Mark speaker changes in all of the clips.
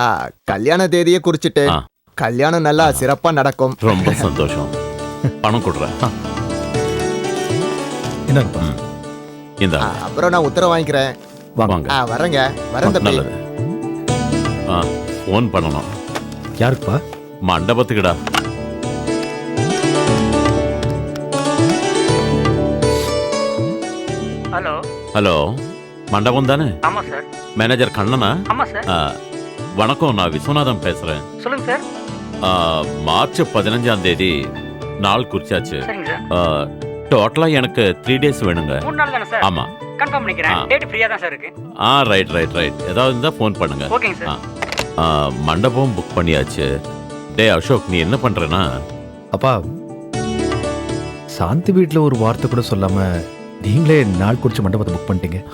Speaker 1: ஆ, கல்யாண தேதியை குறிச்சிட்டு. கல்யாணம் நல்லா சிறப்பா நடக்கும்.
Speaker 2: ரொம்ப சந்தோஷம். பணம் இந்த.
Speaker 1: ஆ, அப்புறம் நான் உத்தரவு வாங்கிக்கிறேன்.
Speaker 2: வாங்க.
Speaker 1: வரேங்க. வரேன்
Speaker 2: நல்லது. ஆ ஃபோன் பண்ணணும்.
Speaker 3: யாருக்குப்பா?
Speaker 2: மண்டபத்துக்குடா.
Speaker 4: ஹலோ.
Speaker 2: ஹலோ. மண்டபம் தானே?
Speaker 4: ஆமாம் சார்.
Speaker 2: மேனேஜர் கண்ணனா?
Speaker 4: ஆமாம் சார்.
Speaker 2: ஆ, வணக்கம் நான் விஸ்வநாதன் பேசுறேன்.
Speaker 4: சொல்லுங்க சார்.
Speaker 2: ஆ, மார்ச் பதினஞ்சாம் தேதி நாள் குறிச்சாச்சு.
Speaker 4: சரிங்க சார்.
Speaker 2: டோட்டலா எனக்கு த்ரீ டேஸ் வேணுங்க.
Speaker 4: மூணு நாள் தானே சார்?
Speaker 2: ஆமா.
Speaker 4: கன்ஃபார்ம் பண்ணிக்கிறேன்.
Speaker 2: ஆ.
Speaker 4: டேட் ஃப்ரீயாக தான் சார் இருக்கு.
Speaker 2: ஆ ரைட் ரைட் ரைட் ஏதாவது இருந்தா ஃபோன் பண்ணுங்க.
Speaker 4: ஓகேங்க
Speaker 2: ஆ.
Speaker 4: சார்.
Speaker 2: ஆ, மண்டபம் புக் பண்ணியாச்சு. டேய் அசோக் நீ என்ன பண்றேன்னா?
Speaker 3: அப்பா சாந்தி வீட்ல ஒரு வார்த்தை கூட சொல்லாம நீங்களே நாள் குறிச்சு மண்டபத்தை புக் பண்ணிட்டீங்க.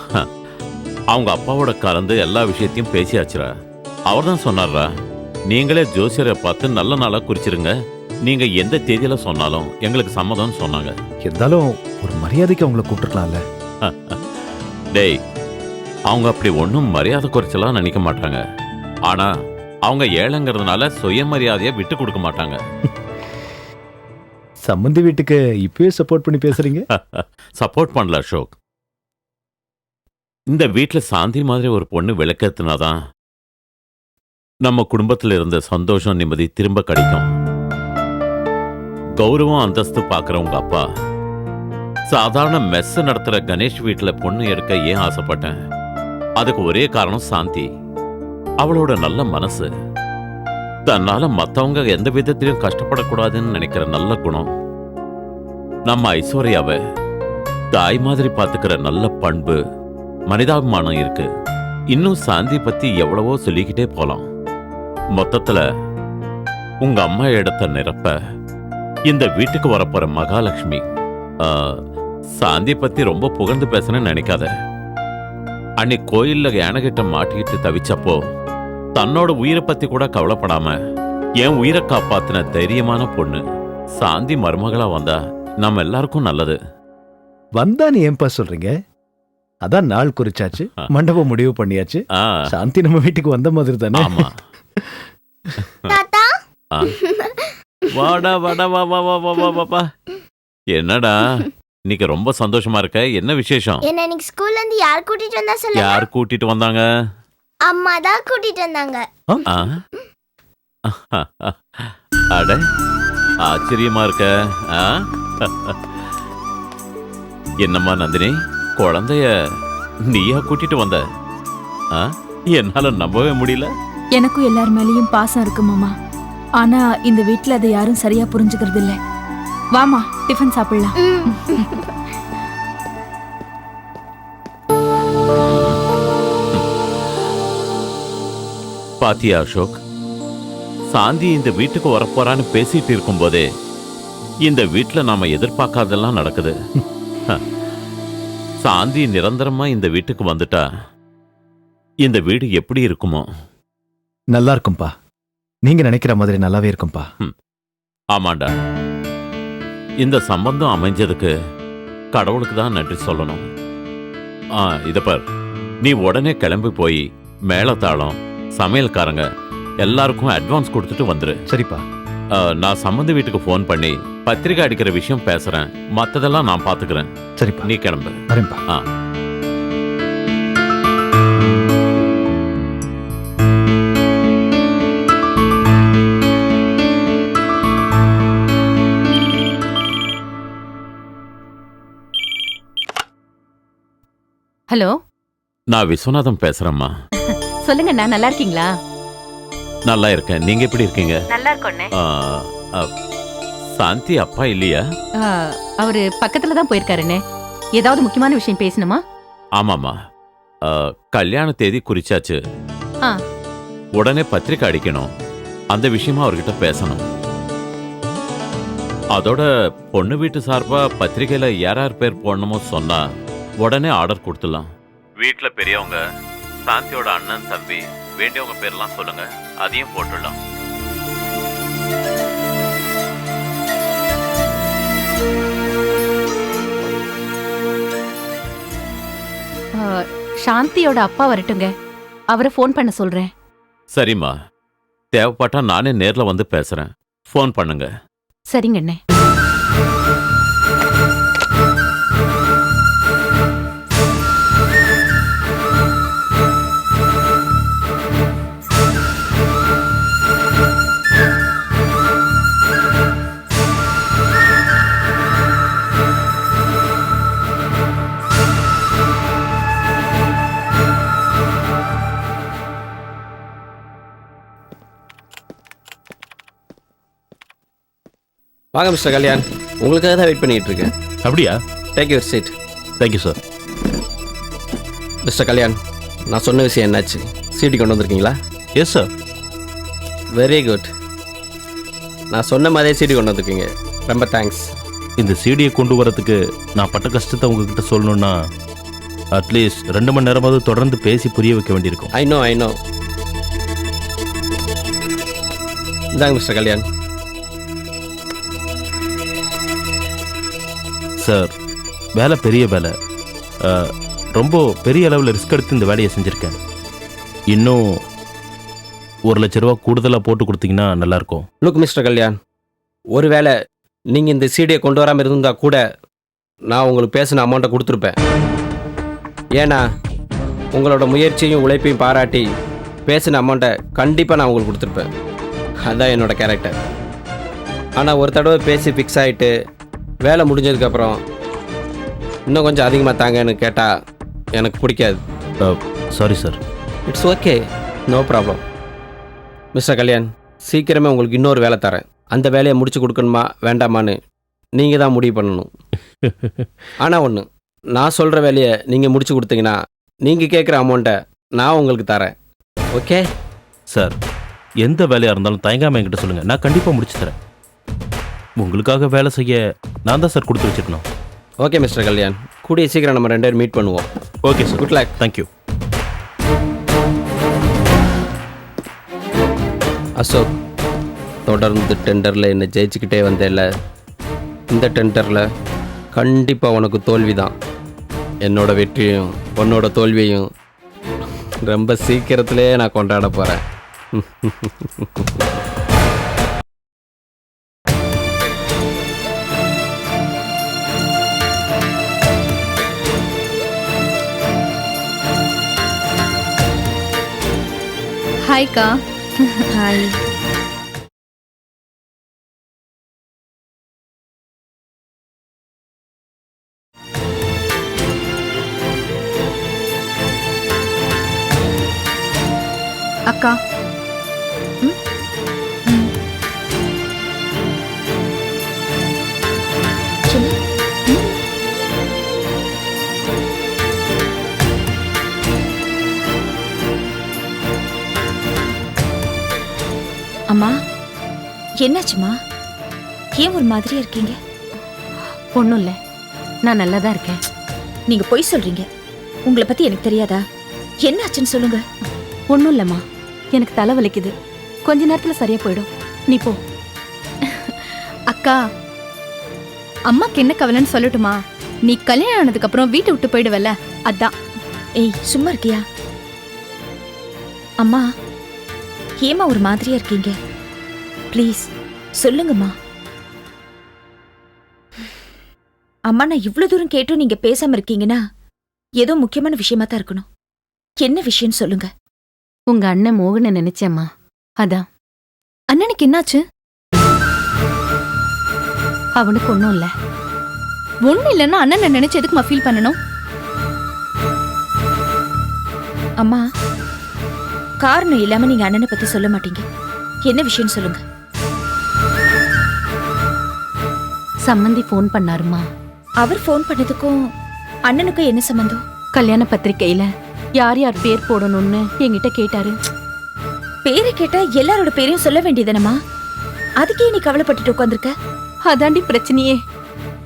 Speaker 2: அவங்க அப்பாவோட கலந்து எல்லா விஷயத்தையும் பேசியாச்சுடா. அவர் தான் சொன்னார்ரா. நீங்களே ஜோசியரை பார்த்து நல்ல நாளா குறிச்சிருங்க. நீங்க எந்த தேதியில சொன்னாலும் எங்களுக்கு சம்மதம்னு சொன்னாங்க.
Speaker 3: இருந்தாலும் ஒரு மரியாதைக்கு அவங்கள கூப்பிட்டுருக்கலாம்ல
Speaker 2: டேய் அவங்க அப்படி ஒன்றும் மரியாதை குறைச்சலாம் நினைக்க மாட்டாங்க. ஆனா அவங்க ஏழைங்கிறதுனால சுயமரியாதையை விட்டு கொடுக்க மாட்டாங்க.
Speaker 3: சம்மந்தி வீட்டுக்கு இப்பவே சப்போர்ட் பண்ணி பேசுறீங்க?
Speaker 2: சப்போர்ட் பண்ணல அசோக். இந்த வீட்ல சாந்தி மாதிரி ஒரு பொண்ணு விளக்கத்துனாதான் நம்ம குடும்பத்துல இருந்த சந்தோஷம் நிம்மதி திரும்ப கிடைக்கும். கௌரவம் அந்தஸ்து பார்க்குற உங்க அப்பா. சாதாரண மெஸ் நடத்துற கணேஷ் வீட்டில் பொண்ணு எடுக்க ஏன் ஆசைப்பட்டேன்? அதுக்கு ஒரே காரணம் சாந்தி. அவளோட நல்ல மனசு. தன்னால் மத்தவங்க எந்த விதத்திலையும் கஷ்டப்படக்கூடாதுன்னு நினைக்கிற நல்ல குணம். நம்ம ஐஸ்வர்யாவை தாய் மாதிரி பார்த்துக்கிற நல்ல பண்பு மனிதாபிமானம் இருக்கு. இன்னும் சாந்தி பத்தி எவ்வளவோ சொல்லிக்கிட்டே போலாம். மொத்தத்துல உங்க அம்மா இடத்த நிரப்ப இந்த வீட்டுக்கு வரப்போற மகாலட்சுமி சாந்தி பத்தி ரொம்ப புகழ்ந்து பேசணும்னு நினைக்காத. அன்னைக்கு கோயில்ல யானைகிட்ட மாட்டிக்கிட்டு தவிச்சப்போ தன்னோட உயிரை பத்தி கூட கவலைப்படாம என் உயிரை காப்பாத்தின தைரியமான பொண்ணு சாந்தி மருமகளா வந்தா நம்ம எல்லாருக்கும் நல்லது.
Speaker 3: வந்தான்னு ஏன்பா சொல்றீங்க? அதான் நாள் குறிச்சாச்சு. மண்டபம் முடிவு பண்ணியாச்சு. சாந்தி நம்ம வீட்டுக்கு வந்த மாதிரி தானே?
Speaker 2: ஆமா.
Speaker 5: தாத்தா?
Speaker 2: ஆ. வாடா வாடா வா வா வா வா வா வா வா. என்னடா? இன்னைக்கு ரொம்ப சந்தோஷமா இருக்க. என்ன விசேஷம்?
Speaker 5: என்ன இன்னைக்கு ஸ்கூல்ல இருந்து யார் கூட்டிட்டு வந்தா சொல்லுங்க.
Speaker 2: யார் கூட்டிட்டு வந்தாங்க?
Speaker 5: அம்மா தான் கூட்டிட்டு வந்தாங்க.
Speaker 2: ஆ? அட ஆச்சரியமா இருக்க. ஆ? என்னம்மா நந்தினி குழந்தைய நீயா கூட்டிட்டு வந்த? ஆ? என்னால நம்பவே முடியல.
Speaker 6: எனக்கும் எல்லார் மேலேயும் பாசம் இருக்கு மாமா. ஆனா இந்த வீட்ல அதை யாரும் சரியா புரிஞ்சுக்கிறது இல்ல வாமா டிஃபன் சாப்பிடலாம்.
Speaker 2: பாத்தியா அசோக்? சாந்தி இந்த வீட்டுக்கு வரப்போறான்னு பேசிட்டு இருக்கும்போதே இந்த வீட்டில் நாம எதிர்பார்க்காதெல்லாம் நடக்குது. சாந்தி நிரந்தரமா இந்த வீட்டுக்கு வந்துட்டா இந்த வீடு எப்படி இருக்குமோ?
Speaker 3: நல்லா இருக்கும்பா நீங்க நினைக்கிற மாதிரி நல்லாவே இருக்கும்பா.
Speaker 2: ஆமாண்டா. இந்த சம்பந்தம் அமைஞ்சதுக்கு கடவுளுக்கு தான் நன்றி சொல்லணும். ஆ இத பார். நீ உடனே கிளம்பி போய் மேளதாளம் சமையல்காரங்க எல்லாருக்கும் அட்வான்ஸ் கொடுத்துட்டு வந்துரு.
Speaker 3: சரிப்பா.
Speaker 2: ஆ, நான் சம்பந்த வீட்டுக்கு ஃபோன் பண்ணி பத்திரிக்கை அடிக்கிற விஷயம் பேசுறேன். மத்ததெல்லாம் நான் பாத்துக்கிறேன்.
Speaker 3: சரிப்பா.
Speaker 2: நீ கிளம்பு.
Speaker 3: வரேன்ப்பா
Speaker 2: ஆ.
Speaker 7: ஹலோ?
Speaker 2: நான் விஸ்வநாதன் பேசுறேம்மா.
Speaker 7: சொல்லுங்க நான் நல்லா இருக்கீங்களா?
Speaker 2: நல்லா இருக்கேன். நீங்க எப்படி இருக்கீங்க?
Speaker 7: நல்லா இருக்கோண்ணே
Speaker 2: ஆ, ஆ, சாந்தி அப்பா இல்லையா?
Speaker 7: அவரு பக்கத்துல தான் போயிருக்காருண்ணே. ஏதாவது முக்கியமான விஷயம் பேசணுமா?
Speaker 2: ஆமாம்மா. ஆ, கல்யாண தேதி குறிச்சாச்சு.
Speaker 7: ஆ.
Speaker 2: உடனே பத்திரிக்கை அடிக்கணும். அந்த விஷயமா அவர்கிட்ட பேசணும். அதோட பொண்ணு வீட்டு சார்பா பத்திரிக்கையில யார் யார் பேர் போடணுமோ சொன்னா உடனே ஆர்டர் கொடுத்துடலாம். வீட்ல பெரியவங்க சாந்தியோட அண்ணன் தம்பி வேண்டியவங்க பேர்லாம் சொல்லுங்க. அதையும் போட்டுடலாம்.
Speaker 7: ஆ, சாந்தியோட அப்பா வரட்டுங்க. அவரை ஃபோன் பண்ண சொல்றேன்.
Speaker 2: சரிம்மா. தேவைப்பட்டா நானே நேர்ல வந்து பேசுறேன். ஃபோன் பண்ணுங்க.
Speaker 7: சரிங்க அண்ணே.
Speaker 8: வாங்க மிஸ்டர் கல்யாண். உங்களுக்காக தான் வெயிட் பண்ணிட்டு இருக்கேன்.
Speaker 3: அப்படியா?
Speaker 8: Take your seat
Speaker 3: thank you sir
Speaker 8: mister Kalyan நான் சொன்ன விஷயம் என்னாச்சு? சீடி கொண்டு வந்திருக்கீங்களா?
Speaker 3: எஸ் சார்
Speaker 8: வெரி குட் நான் சொன்ன மாதிரியே சீடி கொண்டு வந்திருக்கீங்க. ரொம்ப தேங்க்ஸ்
Speaker 9: இந்த சீடியை கொண்டு வரதுக்கு நான் பட்ட கஷ்டத்தை உங்ககிட்ட சொல்லணும்னா அட்லீஸ்ட் ரெண்டு மணி நேரமாவது தொடர்ந்து பேசி புரிய வைக்க வேண்டியிருக்கும்.
Speaker 8: ஐ நோ ஐ நோ இந்தாங்க மிஸ்டர் கல்யாண்.
Speaker 9: சார் வேலை பெரிய வேலை. ரொம்ப பெரிய அளவில் ரிஸ்க் எடுத்து இந்த வேலையை செஞ்சுருக்கேன். இன்னும் ஒரு லட்ச ரூபா கூடுதலாக போட்டு கொடுத்தீங்கன்னா நல்லாயிருக்கும்.
Speaker 8: லுக் மிஸ்டர் கல்யாண் ஒருவேளை நீங்கள் இந்த சீடியை கொண்டு வராமல் இருந்தால் கூட நான் உங்களுக்கு பேசின அமௌண்ட்டை கொடுத்துருப்பேன். ஏன்னா உங்களோட முயற்சியும் உழைப்பையும் பாராட்டி பேசின அமௌண்ட்டை கண்டிப்பாக நான் உங்களுக்கு கொடுத்துருப்பேன். அதுதான் என்னோட கேரக்டர் ஆனால் ஒரு தடவை பேசி ஃபிக்ஸ் ஆகிட்டு வேலை முடிஞ்சதுக்கப்புறம் இன்னும் கொஞ்சம் அதிகமாக தாங்கன்னு கேட்டால் எனக்கு பிடிக்காது.
Speaker 9: Sorry sir
Speaker 8: it's okay no problem mister Kalyan சீக்கிரமே உங்களுக்கு இன்னொரு வேலை தரேன். அந்த வேலையை முடிச்சு கொடுக்கணுமா வேண்டாமான்னு நீங்கள் தான் முடிவு பண்ணணும். ஆனால் ஒன்று நான் சொல்கிற வேலையை நீங்கள் முடிச்சு கொடுத்தீங்கன்னா நீங்கள் கேட்குற அமௌண்ட்டை நான் உங்களுக்கு தரேன். ஓகே
Speaker 9: சார் எந்த வேலையாக இருந்தாலும் தயங்காமல் என்கிட்ட சொல்லுங்கள் நான் கண்டிப்பாக முடிச்சு தரேன். உங்களுக்காக வேலை செய்ய நான் தான் சார் கொடுத்து வச்சிருக்கணும்.
Speaker 8: Okay mister Kalyan. கூடிய சீக்கிரம் நம்ம ரெண்டு பேரும் மீட் பண்ணுவோம்.
Speaker 9: Okay sir.
Speaker 8: Good luck
Speaker 9: thank you
Speaker 8: Ashok தொடர்ந்து டெண்டரில் என்னை ஜெயிச்சுக்கிட்டே வந்தேல்ல? இந்த டெண்டரில் கண்டிப்பாக உனக்கு தோல்வி தான் என்னோட வெற்றியும் உன்னோட தோல்வியையும் ரொம்ப சீக்கிரத்திலே நான் கொண்டாட போகிறேன்
Speaker 6: ஹாய்க்கா ஹாய் அக்கா என்னாச்சுமா? ஏன் ஒரு மாதிரியா இருக்கீங்க?
Speaker 7: ஒன்றும் இல்லை. நான் நல்லா தான் இருக்கேன்.
Speaker 6: நீங்க பொய் சொல்றீங்க. உங்களை பத்தி எனக்கு தெரியாதா? என்னாச்சுன்னு சொல்லுங்க.
Speaker 7: ஒன்றும் இல்லைம்மா. எனக்கு தலை வலிக்குது. கொஞ்ச நேரத்தில் சரியா போயிடும். நீ போ.
Speaker 10: அக்கா அம்மாக்கு என்ன கவலைன்னு சொல்லட்டுமா? நீ கல்யாணம் ஆனதுக்கு அப்புறம் வீட்டை விட்டு போயிடுவல்ல? அதான்.
Speaker 6: ஏய் சும்மா இருக்கியா? அம்மா ஏமா ஒரு மாதிரியா இருக்கீங்க? ப்ளீஸ் சொல்லுங்கம்மா. அம்மா நான் இவ்வளவு தூரம் கேட்டும் நீங்க பேசாம இருக்கீங்கன்னா ஏதோ முக்கியமான விஷயமா தான் இருக்கணும். என்ன விஷயம்னு சொல்லுங்க.
Speaker 7: உங்க அண்ணன் மோகனை நினைச்சேம்மா. அதான்.
Speaker 10: அண்ணனுக்கு என்னாச்சு?
Speaker 7: அவனுக்கு ஒன்றும் இல்லை.
Speaker 10: ஒண்ணு இல்லைன்னா அண்ணனை நினைச்சு எதுக்குமா ஃபீல் பண்ணணும்?
Speaker 6: அம்மா காரணம் இல்லாம நீங்க அண்ணனை பத்தி சொல்ல மாட்டீங்க. என்ன விஷயம்னு சொல்லுங்க.
Speaker 7: சம்மந்தி ஃபோன் பண்ணாருமா?
Speaker 6: அவர் ஃபோன் பண்ணதுக்கும் அண்ணனுக்கும் என்ன சம்பந்தம்?
Speaker 7: கல்யாண பத்திரிக்கையில யார் யார் பேர் போடணும்னு என்கிட்ட கேட்டாரு.
Speaker 6: பேரை கேட்டா எல்லாரோட பேரையும் சொல்ல வேண்டியதுனமா அதுக்கே நீ கவலைப்பட்டுட்டு உட்காந்துருக்க
Speaker 10: அதாண்டி பிரச்சனையே.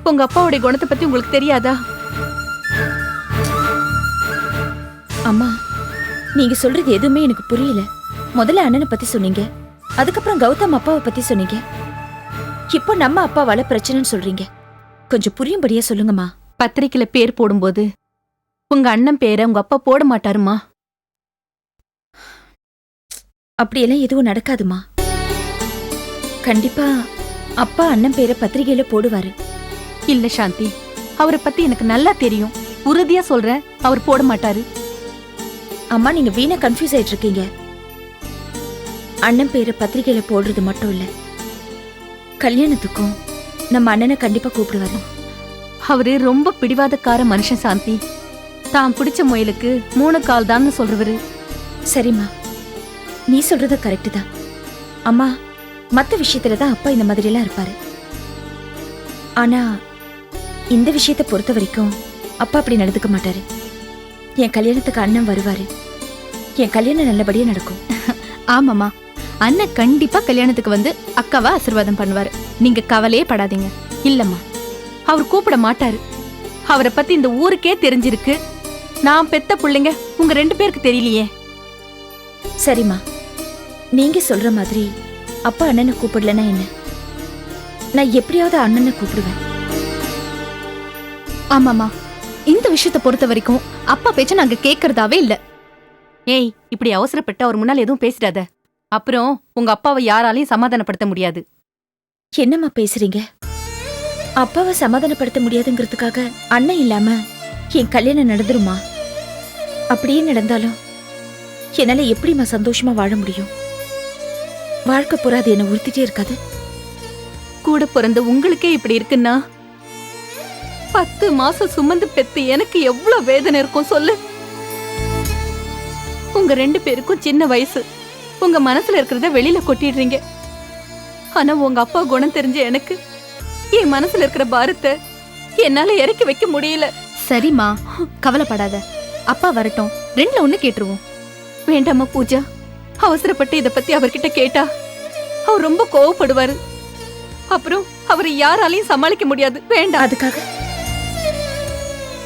Speaker 10: உங்க அப்பாவுடைய குணத்தை பத்தி உங்களுக்கு தெரியாதா?
Speaker 6: அம்மா நீங்க சொல்றது எதுவுமே எனக்கு புரியல. முதல்ல அண்ணனை பத்தி சொன்னீங்க. அதுக்கப்புறம் கௌதம் அப்பாவை பத்தி சொன்னீங்க. இப்போ நம்ம அப்பாவால பிரச்சனைன்னு சொல்றீங்க. கொஞ்சம் புரியும்படியா சொல்லுங்கம்மா.
Speaker 7: பத்திரிக்கையில பேர் போடும்போது உங்க அண்ணன் பேரை உங்க அப்பா போட மாட்டாருமா?
Speaker 6: அப்படியெல்லாம் எதுவும் நடக்காதுமா. கண்டிப்பா அப்பா அண்ணன் பேரை பத்திரிகையில போடுவாரு.
Speaker 7: இல்ல சாந்தி அவரை பத்தி எனக்கு நல்லா தெரியும். உறுதியா சொல்றேன் அவர் போட மாட்டாரு.
Speaker 6: அம்மா நீங்க வீணா கன்ஃபியூஸ் ஆயிட்டு இருக்கீங்க. அண்ணன் பேரை பத்திரிகையில போடுறது மட்டும் இல்ல. கல்யாணத்துக்கும் நம்ம அண்ணனை கண்டிப்பா கூப்பிடுவாரு.
Speaker 7: அவரு ரொம்ப பிடிவாதக்கார மனுஷன் சாந்தி. தான் பிடிச்ச முயலுக்கு மூணு கால் தான் சொல்றவரு.
Speaker 6: சரிம்மா. நீ சொல்றது கரெக்ட் தான். அம்மா மத்த விஷயத்துல தான் அப்பா இந்த மாதிரி எல்லாம் இருப்பாரு. ஆனா இந்த விஷயத்தை பொறுத்த வரைக்கும் அப்பா அப்படி நடந்துக்க மாட்டாரு. என் கல்யாணத்துக்கு அண்ணன் வருவாரு. என் கல்யாணம் நல்லபடியா நடக்கும்.
Speaker 10: ஆமாம்மா. அண்ணன் கண்டிப்பா கல்யாணத்துக்கு வந்து அக்காவை ஆசீர்வாதம் பண்ணுவாரு. நீங்க கவலையே படாதீங்க.
Speaker 7: இல்லம்மா அவர் கூப்பிட மாட்டாரு. அவரை பத்தி இந்த ஊருக்கே தெரிஞ்சிருக்கு. நான் பெத்த பிள்ளைங்க உங்க ரெண்டு பேருக்கு தெரியலையே.
Speaker 6: சரிம்மா நீங்க சொல்ற மாதிரி அப்பா அண்ணனை கூப்பிடலன்னா என்ன? நான் எப்படியாவது அண்ணனை கூப்பிடுவேன்.
Speaker 10: ஆமாம்மா இந்த விஷயத்தை பொறுத்த வரைக்கும் அப்பா பேச்ச நாங்க கேட்கறதாவே இல்ல.
Speaker 7: ஏய் இப்படி அவசரப்பட்டு அவர் முன்னால் எதுவும் பேசிடாத. அப்புறம் உங்க அப்பாவை யாராலையும் சமாதானப்படுத்த முடியாது.
Speaker 6: என்னம்மா பேசுறீங்க? அப்பாவை சமாதானப்படுத்த முடியாதுங்கிறதுக்காக அண்ணன் இல்லாம என் கல்யாணம் நடந்துருமா? அப்படியே நடந்தாலும் என்னால எப்படிம்மா சந்தோஷமா வாழ முடியும்? வாழ்க்கை பூரா அது என்ன உறுத்திட்டே இருக்காது.
Speaker 7: கூட பிறந்த உங்களுக்கே இப்படி இருக்குன்னா? பத்து மாசம் சுமந்து பெத்து எனக்கு எவ்வளவு வேதனை இருக்கும் சொல்லு. உங்க ரெண்டு பேருக்கும் சின்ன வயசு. உங்க மனசுல இருக்கிறத வெளியில கொட்டிடுறீங்க. ஆனா உங்க அப்பா குணம் தெரிஞ்ச எனக்கு என் மனசுல இருக்கிற பாரத்தை என்னால இறக்கி வைக்க முடியல.
Speaker 10: சரிம்மா கவலைப்படாத. அப்பா வரட்டும். ரெண்டுல ஒண்ணு கேட்டுருவோம்.
Speaker 7: வேண்டாமா பூஜா. அவசரப்பட்டு இத பத்தி அவர்கிட்ட கேட்டா அவர் ரொம்ப கோவப்படுவாரு. அப்புறம் அவரை யாராலையும் சமாளிக்க முடியாது. வேண்டாம்.
Speaker 6: அதுக்காக?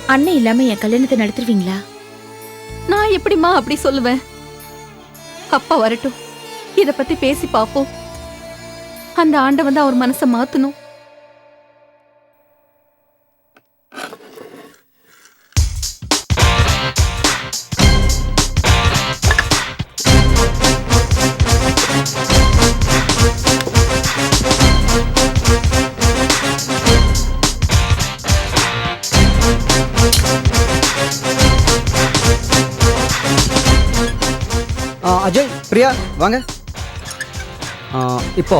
Speaker 6: அண்ணன் இல்லாம என் கல்யாணத்தை நடத்துருவீங்களா
Speaker 7: நான் எப்படிம்மா அப்படி சொல்லுவேன்? அப்பா வரட்டும். இத பத்தி பேசி பாப்போம். அந்த ஆண்டவன் தான் அவர் மனசை மாத்தணும்.
Speaker 11: பிரியா வாங்க. இப்போ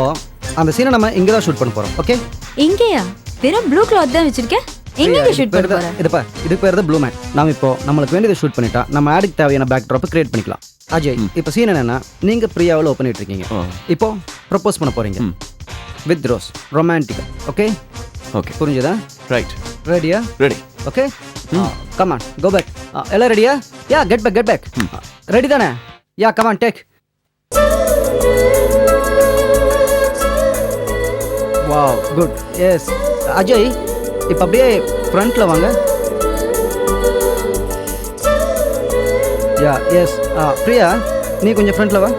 Speaker 11: அந்த சீனை நம்ம இங்கே தான் ஷூட் பண்ண போகிறோம் ஓகே
Speaker 6: இங்கேயா? வெறும் ப்ளூ கிளாத் தான் வச்சிருக்கேன்.
Speaker 11: இது பேர் தான் இது பார் இது பேர் தான் ப்ளூ மேட் நாம இப்போ நம்மளுக்கு வேண்டியதை ஷூட் பண்ணிட்டா நம்ம ஆடுக்கு தேவையான பேக் ட்ராப்பை கிரியேட் பண்ணிக்கலாம். அஜய் இப்போ சீன் என்னன்னா நீங்க பிரியாவில் ஓப்பன் பண்ணிட்டு இருக்கீங்க. இப்போ ப்ரப்போஸ் பண்ண போறீங்க. வித் ரோஸ் ரொமான்டிக்கா ஓகே
Speaker 9: ஓகே
Speaker 11: புரிஞ்சுதா?
Speaker 9: ரைட்
Speaker 11: ரெடியா
Speaker 9: ready
Speaker 11: okay come on go back எல்லாம் ரெடியா yeah get back get back ready தானே? Yeah come on take wow good yes Ajay இப்போ அப்படியே ஃப்ரண்ட்டில் வாங்க. யா எஸ் ஆ பிரியா நீ கொஞ்சம் ஃப்ரண்ட்டில் வா.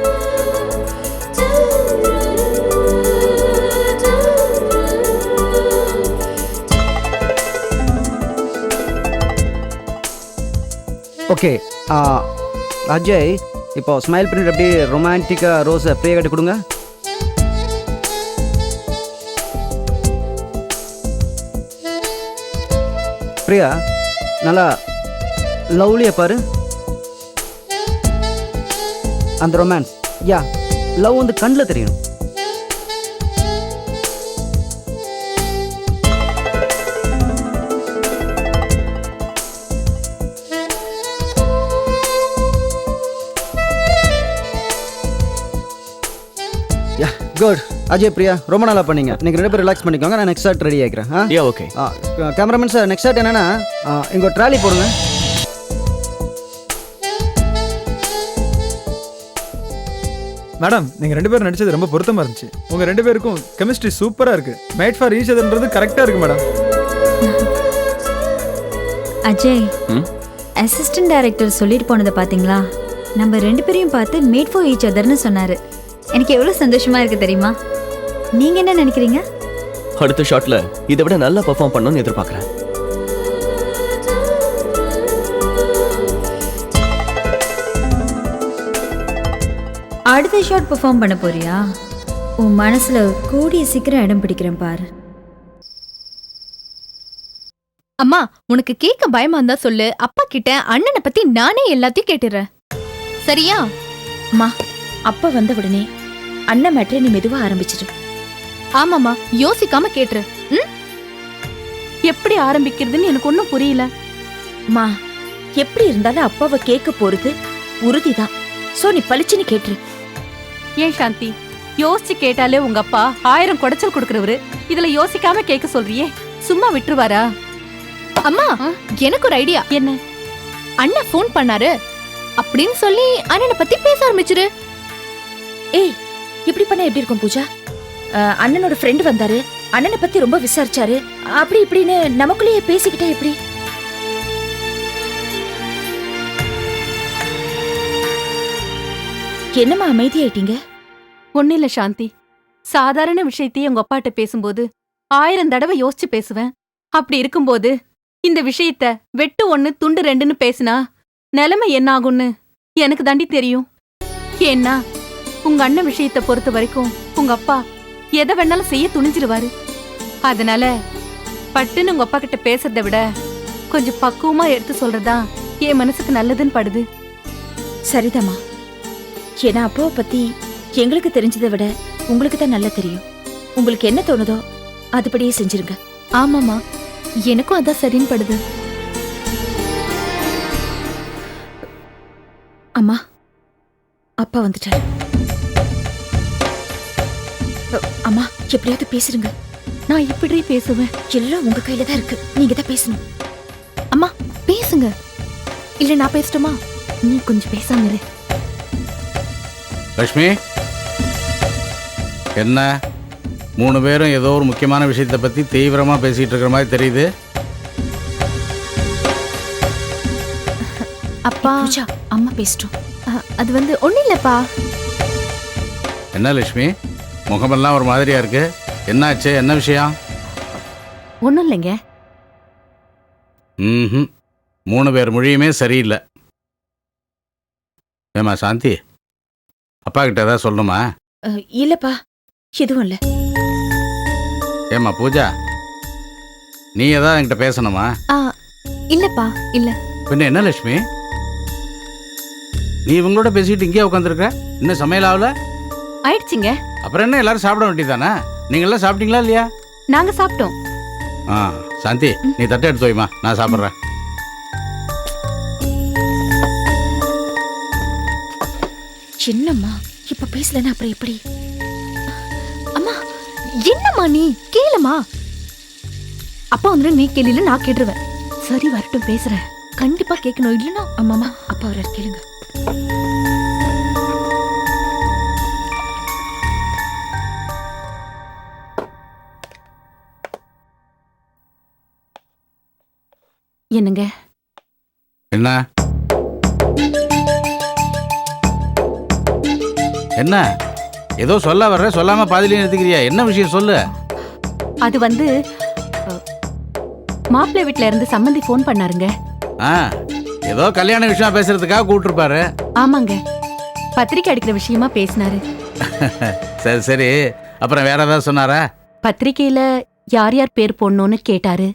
Speaker 11: ஓகே அஜய் இப்போ ஸ்மைல் பிரிண்ட் அப்படியே ரொமான்டிக்காக ரோஸை அப்படியே கட்டி கொடுங்க. பிரியா நல்லா லவ்லியை பாரு. அந்த ரொமான்ஸ் யா லவ் வந்து கண்ணில் தெரியணும். குட் அஜய் பிரியா ரொம்ப நல்லா பண்ணீங்க. நீங்கள் ரெண்டு பேரும் ரிலாக்ஸ் பண்ணிக்கோங்க. நான் நெக்ஸ்ட் ஷாட் ரெடி ஆகிக்கிறேன் ஆ?
Speaker 9: Yeah okay
Speaker 11: cameraman sir next shot என்னன்னா இங்க ட்ராலி போடுங்க.
Speaker 12: மேடம் நீங்க ரெண்டு பேரும் நடிச்சது ரொம்ப பொருத்தமா இருந்துச்சு. உங்க ரெண்டு பேருக்கும் கெமிஸ்ட்ரி சூப்பரா இருக்கு. மேட் ஃபார் ஈச் அதர்ன்றது கரெக்டா இருக்கு மேடம்
Speaker 6: அஜய்? அசிஸ்டன்ட் டைரக்டர் சொல்லிட்டு போனதை பாத்தீங்களா? நம்ம ரெண்டு பேரையும் பார்த்து மேட் ஃபார் ஈச் அதர்னு சொன்னாரு. எனக்கு எவ்வளவு சந்தோஷமா இருக்கு தெரியுமா? நீங்க என்ன நினைக்கிறீங்க?
Speaker 9: அடுத்த ஷாட்ல இதை விட நல்லா பெர்ஃபார்ம் பண்ணணும்னு எதிர்பார்க்கறேன்.
Speaker 6: அடுத்த ஷாட் பெர்ஃபார்ம் பண்ண போறியா? உன் மனசுல கூடிய சீக்கிரம் இடம் பிடிக்கிறேன் பாரு.
Speaker 10: அம்மா உனக்கு கேட்க பயமா இருந்தா சொல்லு. அப்பா கிட்ட அண்ணனை பத்தி நானே எல்லாத்தையும் கேட்டுறேன். சரியா?
Speaker 6: அம்மா அப்பா வந்த உடனே அண்ணன் மேட்ரை நீ மெதுவா ஆரம்பிச்சிடு
Speaker 10: ஆமாம்மா யோசிக்காம கேட்டுரு. ம்?
Speaker 7: எப்படி ஆரம்பிக்கிறதுன்னு எனக்கு ஒன்றும் புரியல.
Speaker 6: அம்மா எப்படி இருந்தாலும் அப்பாவை கேட்க போறது உறுதிதான். சோ நீ பளிச்சுன்னு கேட்டுரு.
Speaker 7: ஏன் சாந்தி? யோசிச்சு கேட்டாலே உங்க அப்பா ஆயிரம் குடைச்சல் கொடுக்கறவரு. இதுல யோசிக்காம கேட்க சொல்றியே. சும்மா விட்டுருவாரா?
Speaker 10: அம்மா எனக்கு ஒரு ஐடியா.
Speaker 7: என்ன?
Speaker 10: அண்ணன் ஃபோன் பண்ணாரு. அப்படின்னு சொல்லி அண்ணனை பத்தி பேச ஆரம்பிச்சிரு.
Speaker 6: ஏய் இப்படி பண்ண எப்படி இருக்கும் பூஜா? அண்ணனோட ஃப்ரெண்ட் வந்தாரு. அண்ணனை பத்தி ரொம்ப விசாரிச்சாரு. அப்படி இப்படின்னு நமக்குள்ளேயே பேசிக்கிட்டா எப்படி? என்னம்மா அமைதியாயிட்டீங்க?
Speaker 7: ஒன்னும் இல்ல சாந்தி. சாதாரண விஷயத்தையே உங்க அப்பாட்ட பேசும்போது ஆயிரம் தடவை யோசிச்சு பேசுவேன். அப்படி இருக்கும்போது இந்த விஷயத்த வெட்டு ஒன்னு துண்டு ரெண்டுன்னு பேசினா நிலைமை என்ன ஆகும்னு எனக்கு தாண்டி தெரியும். ஏன்னா உங்க அண்ணன் விஷயத்த பொறுத்த வரைக்கும் உங்க அப்பா எதை வேணாலும் செய்ய துணிஞ்சிருவாரு. அதனால பட்டுன்னு உங்க அப்பா கிட்ட பேசுறதை விட கொஞ்சம் பக்குவமா எடுத்து சொல்றதா என் மனசுக்கு நல்லதுன்னு படுது.
Speaker 6: சரிதாம்மா. ஏன்னா அப்பாவை பத்தி எங்களுக்கு தெரிஞ்சதை விட உங்களுக்கு தான் நல்லா தெரியும். உங்களுக்கு என்ன தோணுதோ அதுபடியே செஞ்சிருங்க.
Speaker 10: ஆமாம்மா. எனக்கும் அதான் சரின்னு படுது.
Speaker 6: அம்மா அப்பா வந்துட்டாரு. அம்மா எப்படியாவது பேசுறீங்க
Speaker 7: நான் இப்படி பேசுவேன்.
Speaker 6: எல்லாம் உங்க கையில தான் இருக்கு. நீங்க தான் பேசணும்.
Speaker 10: அம்மா பேசுங்க. இல்ல நான் பேசட்டுமா?
Speaker 7: நீ கொஞ்சம் பேசாம இரு.
Speaker 13: லக்ஷ்மி? என்ன? மூணு பேரும் ஏதோ ஒரு முக்கியமான விஷயத்தை பற்றி தீவிரமாக பேசிகிட்டு இருக்கிற மாதிரி தெரியுது.
Speaker 10: அப்பா
Speaker 6: அம்மா பேசிட்டோம்.
Speaker 10: அது வந்து ஒண்ணும் இல்லப்பா.
Speaker 13: என்ன லக்ஷ்மி? முகமெல்லாம் ஒரு மாதிரியா இருக்கு. என்னாச்சு? என்ன விஷயம்?
Speaker 7: ஒண்ணும் இல்லைங்க.
Speaker 13: ம் மூணு பேர் மொழியுமே சரியில்லை. ஏமா சாந்தி? அப்பா கிட்ட ஏதாவது சொல்லணுமா?
Speaker 6: இல்லப்பா. எதுவும் இல்ல.
Speaker 13: ஏம்மா பூஜா? நீ ஏதாவது என்கிட்ட பேசணுமா?
Speaker 10: இல்லப்பா இல்ல.
Speaker 13: பின்ன என்ன லட்சுமி? நீ இவங்களோட பேசிட்டு இங்கேயே உட்காந்துருக்க இன்னும் சமையல் ஆகல?
Speaker 7: ஆயிடுச்சுங்க.
Speaker 13: அப்புறம் என்ன எல்லாரும் சாப்பிட வேண்டியதானே நீங்களாம் சாப்பிட்டீங்களா இல்லையா?
Speaker 7: நாங்க சாப்பிட்டோம்.
Speaker 13: ஆ சாந்தி நீ தட்டை எடுத்து வைமா நான் சாப்பிட்றேன்.
Speaker 6: என்னம்மா இப்ப பேசலன்னா அப்புறம் எப்படி?
Speaker 10: அம்மா என்னம்மா நீ? கேளுமா அப்பா வந்து நீ கேள்வியில நான் கேட்டுருவேன்.
Speaker 7: சரி வரட்டும் பேசுறேன்.
Speaker 10: கண்டிப்பா கேட்கணும் இல்லைன்னா?
Speaker 6: அம்மாமா அப்பா வர கேளுங்க.
Speaker 7: என்னங்க?
Speaker 13: என்ன? என்ன? ஏதோ சொல்ல வர்ற சொல்லாம பாதியிலே நிறுத்திக்கிறியா? என்ன விஷயம் சொல்லு?
Speaker 7: அது வந்து மாப்பிள்ளை வீட்ல இருந்து சம்மந்தி ஃபோன் பண்ணாருங்க.
Speaker 13: ஆ ஏதோ கல்யாண விஷயம் பேசுறதுக்காக கூப்பிட்டுருப்பாரு.
Speaker 7: ஆமாங்க. பத்திரிக்கை அடிக்கிற விஷயமா பேசினாரு.
Speaker 13: சரி சரி. அப்புறம் வேற ஏதாவது சொன்னாரா?
Speaker 7: பத்திரிக்கையில யார் யார் பேர் போடணும்னு கேட்டாரு.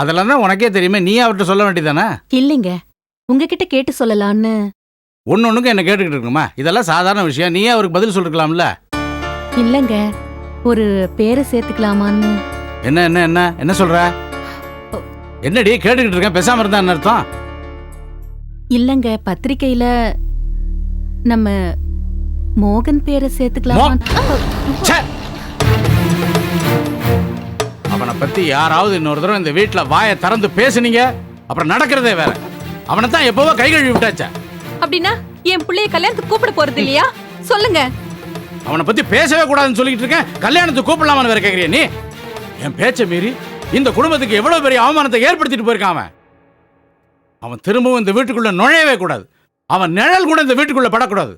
Speaker 13: அதெல்லாம் தான் உனக்கே தெரியுமே. நீ அவர்கிட்ட சொல்ல வேண்டியதானே
Speaker 7: இல்லைங்க. உங்ககிட்ட கேட்டு சொல்லலான்னு.
Speaker 13: ஒன்று ஒன்றுக்கு என்ன கேட்டுக்கிட்டு இருக்குமா இதெல்லாம் சாதாரண விஷயம். நீயே அவருக்கு பதில் சொல்லிருக்கலாம்ல?
Speaker 7: இல்லைங்க. ஒரு பேரை சேர்த்துக்கலாமான்னு.
Speaker 13: என்ன என்ன என்ன? என்ன சொல்ற? என்னடி கேட்டுக்கிட்டு இருக்கேன் பேசாம இருந்தா என்ன அர்த்தம்?
Speaker 7: இல்லைங்க. பத்திரிக்கையில நம்ம மோகன் பேரை சேர்த்துக்கலாமா!
Speaker 13: அவனை பத்தி யாராவது இன்னொரு தடவை இந்த வீட்டுல வாயை திறந்து பேசுனீங்க அப்புறம் நடக்கிறதே வேற. அவனை தான் எப்பவோ கை கழுவி விட்டாச்சே.
Speaker 7: அப்படின்னா என் பிள்ளைய கல்யாணத்துக்கு கூப்பிட போறது இல்லையா? சொல்லுங்க.
Speaker 13: அவனை பத்தி பேசவே கூடாதுன்னு சொல்லிட்டு இருக்கேன். கல்யாணத்துக்கு கூப்பிடலாமான்னு வேற கேக்குறிய நீ? என் பேச்சை மீறி இந்த குடும்பத்துக்கு எவ்வளவு பெரிய அவமானத்தை ஏற்படுத்திட்டு போயிருக்கான் அவன்? அவன் திரும்பவும் இந்த வீட்டுக்குள்ள நுழையவே கூடாது. அவன் நிழல் கூட இந்த வீட்டுக்குள்ள படக்கூடாது.